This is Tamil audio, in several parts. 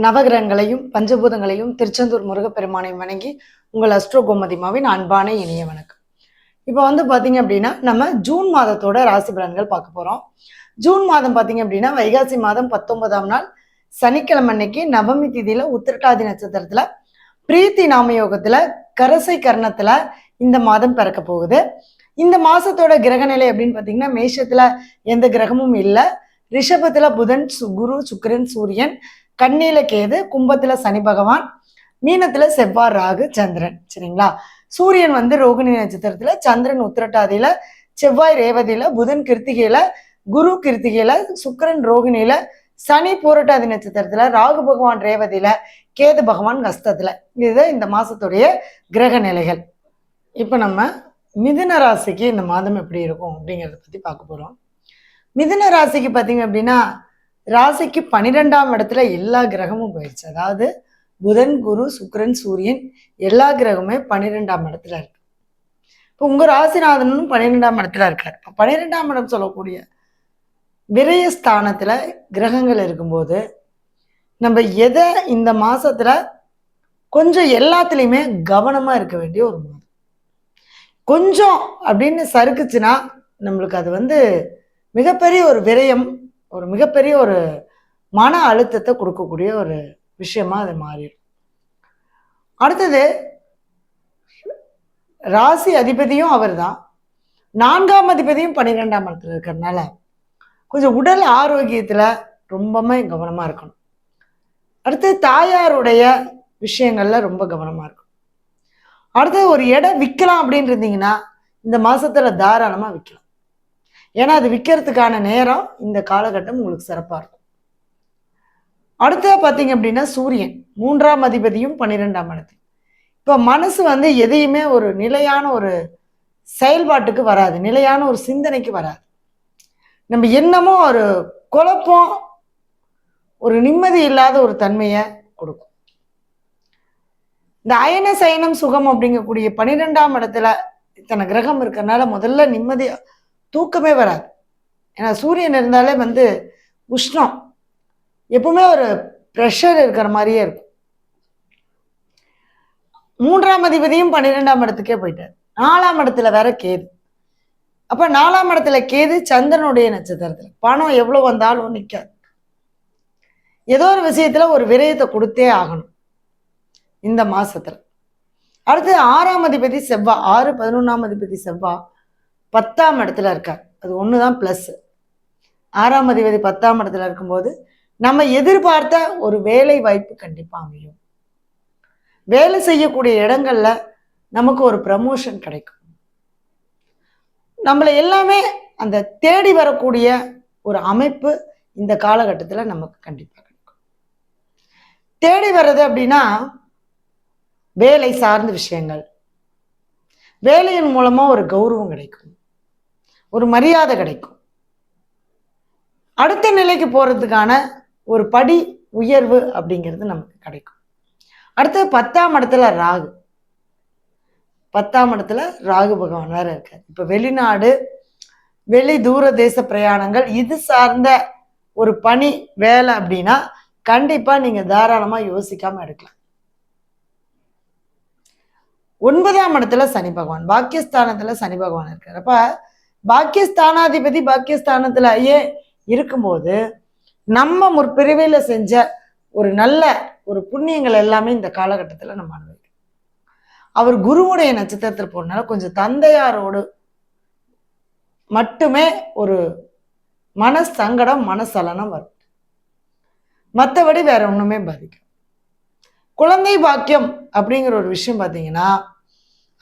நவகிரகங்களையும் பஞ்சபூதங்களையும் திருச்செந்தூர் முருகப்பெருமானையும் வணங்கி உங்கள் அஸ்ட்ரோ கோமதிமாவின் அன்பான இனிய வணக்கம். இப்போ வந்து பார்த்தீங்க அப்படின்னா நம்ம ஜூன் மாதத்தோட ராசி பலன்கள் பார்க்க போகிறோம் ஜூன் மாதம் பார்த்தீங்க அப்படின்னா வைகாசி மாதம் பத்தொன்பதாம் நாள் சனிக்கிழமை அன்னைக்கு நவமி திதியில உத்திரட்டாதி நட்சத்திரத்துல பிரீத்தி நாமயோகத்துல கரசை கர்ணத்துல இந்த மாதம் பிறக்க போகுது. இந்த மாசத்தோட கிரக நிலை அப்படின்னு பார்த்தீங்கன்னா மேஷத்துல எந்த கிரகமும் இல்லை. ரிஷபத்துல புதன் சு- குரு சுக்கரன் சூரியன் கன்னியில கேது கும்பத்துல சனி பகவான் மீனத்துல செவ்வாய் ராகு சந்திரன் சரிங்களா? சூரியன் வந்து ரோகிணி நட்சத்திரத்துல சந்திரன் உத்திரட்டாதியில செவ்வாய் ரேவதியில புதன் கிருத்திகையில குரு கிருத்திகையில சுக்கரன் ரோகிணியில சனி பூரட்டாதி நட்சத்திரத்துல ராகு பகவான் ரேவதியில கேது பகவான் கஸ்தத்துல இது இந்த மாசத்துடைய கிரக நிலைகள். இப்ப நம்ம மிதுன ராசிக்கு இந்த மாதம் எப்படி இருக்கும் அப்படிங்கிறத பத்தி பார்க்க போறோம். மிதுன ராசிக்கு பார்த்தீங்க அப்படின்னா ராசிக்கு பன்னிரெண்டாம் இடத்துல எல்லா கிரகமும் போயிடுச்சு அதாவது புதன் குரு சுக்கரன் சூரியன் எல்லா கிரகமுமே பன்னிரெண்டாம் இடத்துல இருக்கு. இப்போ உங்க ராசிநாதனும் பன்னிரெண்டாம் இடத்துல இருக்கார். இப்போ பன்னிரெண்டாம் இடம் சொல்லக்கூடிய விரயஸ்தானத்துல கிரகங்கள் இருக்கும்போது நம்ம எதை இந்த மாசத்துல கொஞ்சம் எல்லாத்துலேயுமே கவனமா இருக்க வேண்டிய ஒரு மாதம். கொஞ்சம் அப்படின்னு சறுக்குச்சுன்னா நம்மளுக்கு அது வந்து மிகப்பெரிய ஒரு விரயம் ஒரு மிகப்பெரிய ஒரு மன அழுத்தத்தை கொடுக்கக்கூடிய ஒரு விஷயமா அது மாறிடும். அடுத்தது ராசி அதிபதியும் அவர்தான். நான்காம் அதிபதியும் பன்னிரெண்டாம் இடத்துல இருக்கிறதுனால கொஞ்சம் உடல் ஆரோக்கியத்தில் ரொம்பவே கவனமாக இருக்கணும். அடுத்து தாயாருடைய விஷயங்கள்ல ரொம்ப கவனமாக இருக்கணும். அடுத்தது ஒரு இடம் விற்கலாம் அப்படின்னு இருந்தீங்கன்னா இந்த மாதத்தில் தாராளமாக விற்கலாம் ஏன்னா அது விற்கிறதுக்கான நேரம் இந்த காலகட்டம் உங்களுக்கு சிறப்பாக இருக்கும். அடுத்த பார்த்தீங்க அப்படின்னா சூரியன் மூன்றாம் அதிபதியும் பன்னிரெண்டாம் இடத்துல. இப்போ மனசு வந்து எதையுமே ஒரு நிலையான ஒரு செயல்பாட்டுக்கு வராது நிலையான ஒரு சிந்தனைக்கு வராது. நம்ம என்னமோ ஒரு குழப்பம் ஒரு நிம்மதி இல்லாத ஒரு தன்மையை கொடுக்கும். இந்த அயன சயனம் சுகம் அப்படிங்கக்கூடிய பன்னிரெண்டாம் இடத்துல இத்தனை கிரகம் இருக்கறனால முதல்ல நிம்மதியாக தூக்கமே வராது. ஏன்னா சூரியன் இருந்தாலே வந்து உஷ்ணம். எப்பவுமே ஒரு ப்ரெஷர் இருக்கிற மாதிரியே இருக்கும். மூன்றாம் அதிபதியும் பன்னிரெண்டாம் இடத்துக்கே போயிட்டார். நாலாம் இடத்துல வேற கேது. அப்ப நாலாம் இடத்துல கேது சந்திரனுடைய நட்சத்திரத்துல. பணம் எவ்வளவு வந்தாலும் நிற்காது ஏதோ ஒரு விஷயத்துல ஒரு விரயத்தை கொடுத்தே ஆகணும். இந்த மாசத்துல. அடுத்து ஆறாம் அதிபதி செவ்வா ஆறு பதினொன்றாம் அதிபதி செவ்வா பத்தாம் இடத்துல இருக்கார். அது ஒன்று தான் ப்ளஸ்ஸு ஆறாம் அதிபதி பத்தாம் இடத்துல இருக்கும்போது நம்ம எதிர்பார்த்த ஒரு வேலை வாய்ப்பு கண்டிப்பாக அமையும். வேலை செய்யக்கூடிய இடங்கள்ல நமக்கு ஒரு ப்ரமோஷன் கிடைக்கும். நம்மளை எல்லாமே அந்த தேடி வரக்கூடிய ஒரு அமைப்பு இந்த காலகட்டத்தில் நமக்கு கண்டிப்பாக கிடைக்கும். தேடி வர்றது அப்படின்னா வேலை சார்ந்த விஷயங்கள். வேலையின் மூலமாக ஒரு கௌரவம் கிடைக்கும். ஒரு மரியாதை கிடைக்கும். அடுத்த நிலைக்கு போகிறதுக்கான ஒரு படி உயர்வு அப்படிங்கிறது நமக்கு கிடைக்கும். அடுத்தது பத்தாம் இடத்துல ராகு. பத்தாம் இடத்துல ராகு பகவான் வேற இருக்கார். இப்போ வெளிநாடு வெளி தூர தேச பிரயாணங்கள் இது சார்ந்த ஒரு பணி வேலை அப்படின்னா கண்டிப்பாக நீங்கள் தாராளமாக யோசிக்காமல் எடுக்கலாம். ஒன்பதாம் இடத்துல சனி பகவான் பாக்கியஸ்தானத்தில் சனி பகவான் இருக்கிறப்ப பாக்கியஸ்தானாதிபதி பாக்கியஸ்தானத்துல ஐயே இருக்கும்போது நம்ம முற்பிரிவையில செஞ்ச ஒரு நல்ல ஒரு புண்ணியங்கள் எல்லாமே இந்த காலகட்டத்தில் நம்ம அனுபவிக்கும் அவர் குருவுடைய நட்சத்திரத்தில் போனால கொஞ்சம் தந்தையாரோடு மட்டுமே ஒரு மன சங்கடம் மனசலனம் வரும். மற்றபடி வேற ஒன்றுமே பாதிக்கும் குழந்தை பாக்கியம் அப்படிங்கிற ஒரு விஷயம் பார்த்தீங்கன்னா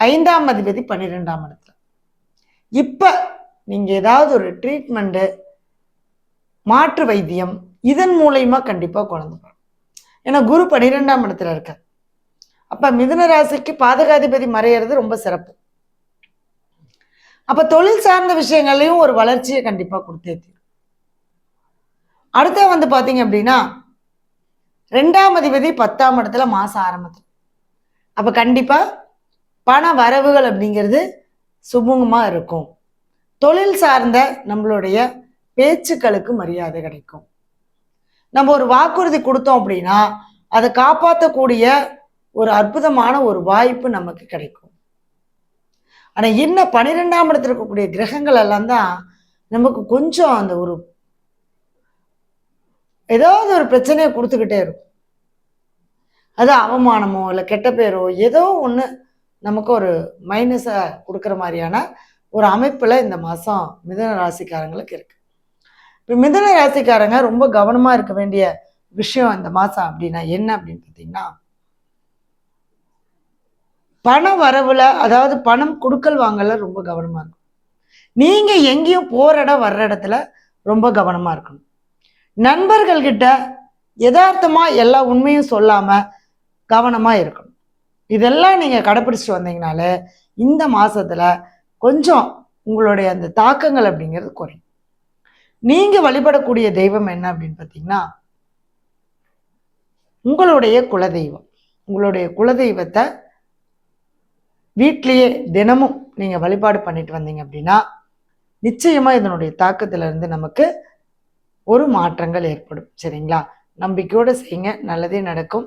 ஐந்தாம் அதிபதி பன்னிரெண்டாம் இடத்துல இப்போ நீங்கள் ஏதாவது ஒரு ட்ரீட்மெண்ட்டு மாற்று வைத்தியம் இதன் மூலயமா கண்டிப்பாக குழந்தை ஏன்னா குரு பன்னிரெண்டாம் இடத்துல இருக்க அப்போ மிதுன ராசிக்கு பாதகாதிபதி மறையிறது ரொம்ப சிறப்பு. அப்போ தொழில் சார்ந்த விஷயங்கள்லயும் ஒரு வளர்ச்சியை கண்டிப்பாக கொடுத்தே தீரும். அடுத்த வந்து பார்த்தீங்க அப்படின்னா ரெண்டாம் அதிபதி பத்தாம் இடத்துல மாதம் ஆரம்பத்தில். அப்போ கண்டிப்பாக பண வரவுகள் அப்படிங்கிறது சுமூகமாக இருக்கும். தொழில் சார்ந்த நம்மளுடைய பேச்சுக்களுக்கு மரியாதை கிடைக்கும். நம்ம ஒரு வாக்குறுதி கொடுத்தோம் அப்படின்னா அதை காப்பாற்றக்கூடிய ஒரு அற்புதமான ஒரு வாய்ப்பு நமக்கு கிடைக்கும். ஆனால் இன்னும் பன்னிரெண்டாம் இடத்துல இருக்கக்கூடிய கிரகங்கள் எல்லாம் தான் நமக்கு கொஞ்சம் அந்த ஒரு ஏதாவது ஒரு பிரச்சனையை கொடுத்துக்கிட்டே இருக்கும். அது அவமானமோ இல்லை கெட்ட பேரோ ஏதோ ஒன்று நமக்கு ஒரு மைனஸை கொடுக்குற மாதிரியான ஒரு அமைப்பில் இந்த மாதம் மிதன ராசிக்காரங்களுக்கு இருக்குது இப்போ மிதுன ராசிக்காரங்க ரொம்ப கவனமாக இருக்க வேண்டிய விஷயம் இந்த மாதம் அப்படின்னா என்ன அப்படின்னு பார்த்தீங்கன்னா பண வரவில் அதாவது பணம் கொடுக்கல் வாங்கல ரொம்ப கவனமாக இருக்கும் நீங்கள் எங்கேயும் போகிற இடம் வர்ற இடத்துல ரொம்ப கவனமாக இருக்கணும். நண்பர்கள்கிட்ட யதார்த்தமாக எல்லா உண்மையும் சொல்லாமல் கவனமாக இருக்கணும். இதெல்லாம் நீங்கள் கடைப்பிடிச்சிட்டு வந்தீங்கனாலே இந்த மாதத்தில் கொஞ்சம் உங்களுடைய அந்த தாக்கங்கள் அப்படிங்கிறது குறையும். நீங்கள் வழிபடக்கூடிய தெய்வம் என்ன அப்படின்னு பார்த்தீங்கன்னா உங்களுடைய குலதெய்வம். உங்களுடைய குலதெய்வத்தை வீட்லேயே தினமும் நீங்கள் வழிபாடு பண்ணிட்டு வந்தீங்க அப்படின்னா நிச்சயமாக இதனுடைய தாக்கத்திலிருந்து நமக்கு ஒரு மாற்றங்கள் ஏற்படும். சரிங்களா? நம்பிக்கையோடு செய்யுங்க. நல்லதே நடக்கும்.